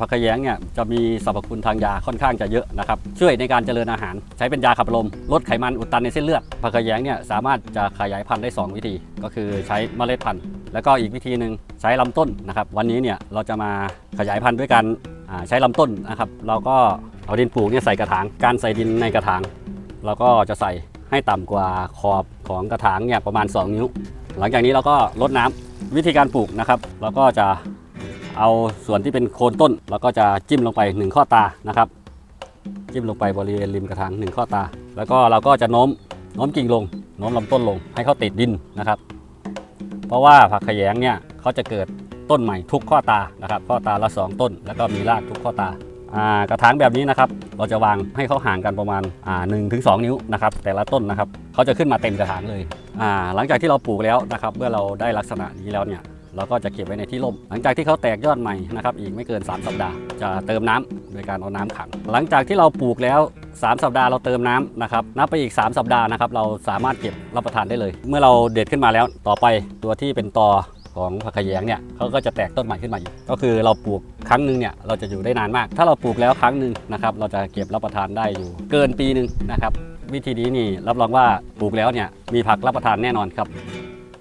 ผักขยงเนี่ยจะมีสรรพคุณทางยาค่อนข้างจะเยอะนะครับช่วยในการเจริญอาหาร ใช้เป็นยาขับลมลดไขมันอุดตันในเส้นเลือดผักขยงเนี่ยสามารถจะขยายพันธุ์ได้ 2 วิธี ก็คือใช้เมล็ดพันธุ์ แล้วก็อีกวิธีหนึ่งใช้ลำต้นนะครับวันนี้เนี่ยเราจะมาขยายพันธุ์ด้วยการใช้ลำต้นนะครับเราก็เอาดินปลูกเนี่ยใส่กระถางการใส่ดินในกระถาง เราก็จะใส่ให้ต่ำกว่าขอบของกระถางเนี่ยประมาณ 2 นิ้ว หลังจากนี้เราก็รดน้ำวิธีการปลูกนะครับเราก็จะ เอาส่วนที่เป็นโคนต้นเราก็จะจิ้มลงไป 1 ข้อตานะครับ จิ้มลงไปบริเวณริมกระถาง1ข้อตา แล้วก็เราก็จะโน้มโน้มกิ่งลงโน้มลำต้นลงให้เขาติดดินนะครับ เพราะว่าผักขยงเนี่ยเขาจะเกิดต้นใหม่ทุกข้อตานะครับ ข้อตาละสองต้น แล้วก็มีรากทุกข้อตาอกระถางแบบนี้นะครับ เราจะวางให้เขาห่างกันประมาณหนึ่งถึงสองนิ้วนะครับ แต่ละต้นนะครับเขาจะขึ้นมาเต็มกระถางเลยหลังจากที่เราปลูกแล้วนะครับ เมื่อเราได้ลักษณะนี้แล้วเนี่ย เราก็จะเก็บไว้ในที่ร่ม หลังจากที่เขาแตกยอดใหม่นะครับอีกไม่เกิน 3 สัปดาห์ จะเติมน้ำโดยการเอาน้ำขัง หลังจากที่เราปลูกแล้ว 3 สัปดาห์เราเติมน้ำนะครับนับไปอีก 3 สัปดาห์นะครับเราสามารถเก็บรับประทานได้เลย เมื่อเราเด็ดขึ้นมาแล้วต่อไปตัวที่เป็นตอของผักขยงเนี่ยเขาก็จะแตกต้นใหม่ขึ้นมาอีกก็คือเราปลูกครั้งหนึ่งเนี่ยเราจะอยู่ได้นานมาก ถ้าเราปลูกแล้วครั้งหนึ่งนะครับเราจะเก็บรับประทานได้อยู่ เกินปีหนึ่งนะครับวิธีนี้นี่รับรองว่าปลูกแล้วเนี่ยมีผักรับประทานแน่นอนครับ